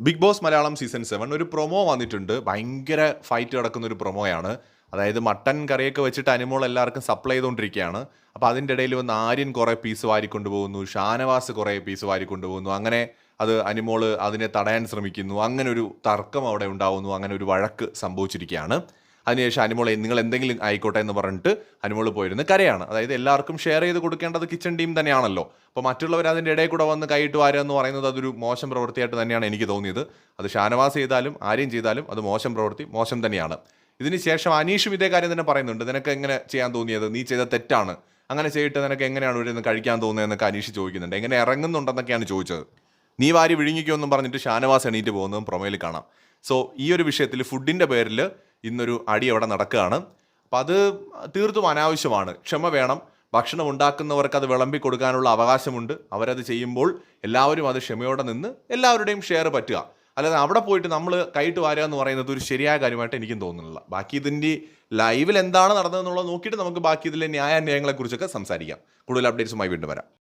Bigg Boss Malayalam season seven ഒരു promo വന്നിട്ടുണ്ട്. ഭയങ്കര ഫൈറ്റ് നടക്കുന്ന ഒരു പ്രൊമോയാണ്. അതായത് മട്ടൻ കറിയൊക്കെ വെച്ചിട്ട് അനിമോൾ എല്ലാവർക്കും സപ്ലൈ ചെയ്തുകൊണ്ടിരിക്കുകയാണ്. അപ്പോൾ അതിന്റെ ഇടയിൽ വന്ന് ആര്യൻ കുറേ പീസ് വാരിക്കൊണ്ട് പോകുന്നു ഷാനവാസ് കുറേ പീസ് വാരിക്കൊണ്ട് പോകുന്നു അങ്ങനെ അത് അനിമോൾ അതിനെ തടയാൻ ശ്രമിക്കുന്നു. അങ്ങനെ ഒരു തർക്കം അവിടെ ഉണ്ടാവുന്നു. അങ്ങനെ ഒരു വഴക്ക് സംഭവിച്ചിരിക്കുകയാണ്. അതിനുശേഷം അനിമോളെ നിങ്ങൾ എന്തെങ്കിലും ആയിക്കോട്ടെ എന്ന് പറഞ്ഞിട്ട് അനിമോൾ പോയിരുന്ന് കരയാണ്. അതായത് എല്ലാവർക്കും ഷെയർ ചെയ്ത് കൊടുക്കേണ്ടത് കിച്ചൺ ടീം തന്നെയാണല്ലോ. അപ്പോൾ മറ്റുള്ളവർ അതിന്റെ ഇടയിൽ കൂടെ വന്ന് കൈയിട്ട് വാരുക എന്ന് പറയുന്നത് അതൊരു മോശം പ്രവൃത്തിയായിട്ട് തന്നെയാണ് എനിക്ക് തോന്നിയത്. അത് ഷാനവാസ് ചെയ്താലും ആരെയും ചെയ്താലും അത് മോശം പ്രവൃത്തി മോശം തന്നെയാണ്. ഇതിന് ശേഷം അനീഷും ഇതേ കാര്യം തന്നെ പറയുന്നുണ്ട്. നിനക്ക് എങ്ങനെ ചെയ്യാൻ തോന്നിയത്? നീ ചെയ്ത തെറ്റാണ്. അങ്ങനെ ചെയ്തിട്ട് നിനക്ക് എങ്ങനെയാണ് ഇവിടെ നിന്ന് കഴിക്കാൻ തോന്നുന്നതെന്നൊക്കെ അനീഷ് ചോദിക്കുന്നുണ്ട്. എങ്ങനെ ഇറങ്ങുന്നുണ്ടെന്നൊക്കെയാണ് ചോദിച്ചത്. നീ വാരി വിഴുങ്ങിക്കുമെന്നും പറഞ്ഞിട്ട് ഷാനവാസ് എണീറ്റ് പോകുന്നതും പ്രൊമയിൽ കാണാം. സോ ഈ ഒരു വിഷയത്തിൽ ഫുഡിന്റെ പേരിൽ ഇന്നൊരു അടി അവിടെ നടക്കുകയാണ്. അപ്പം അത് തീർത്തും അനാവശ്യമാണ്. ക്ഷമ വേണം. ഭക്ഷണം ഉണ്ടാക്കുന്നവർക്ക് അത് വിളമ്പി കൊടുക്കാനുള്ള അവകാശമുണ്ട്. അവരത് ചെയ്യുമ്പോൾ എല്ലാവരും അത് ക്ഷമയോടെ നിന്ന് എല്ലാവരുടെയും ഷെയർ പറ്റുക. അല്ലാതെ അവിടെ പോയിട്ട് നമ്മൾ കൈയിട്ട് വാരുക എന്ന് പറയുന്നത് ഒരു ശരിയായ കാര്യമായിട്ട് എനിക്കും തോന്നുന്നില്ല. ബാക്കി ഇതിന്റെ ലൈവിൽ എന്താണ് നടന്നതെന്നുള്ളത് നോക്കിയിട്ട് നമുക്ക് ബാക്കി ഇതിലെ ന്യായാന്യായങ്ങളെക്കുറിച്ചൊക്കെ സംസാരിക്കാം. കൂടുതൽ അപ്ഡേറ്റ്സുമായി വീണ്ടും വരാം.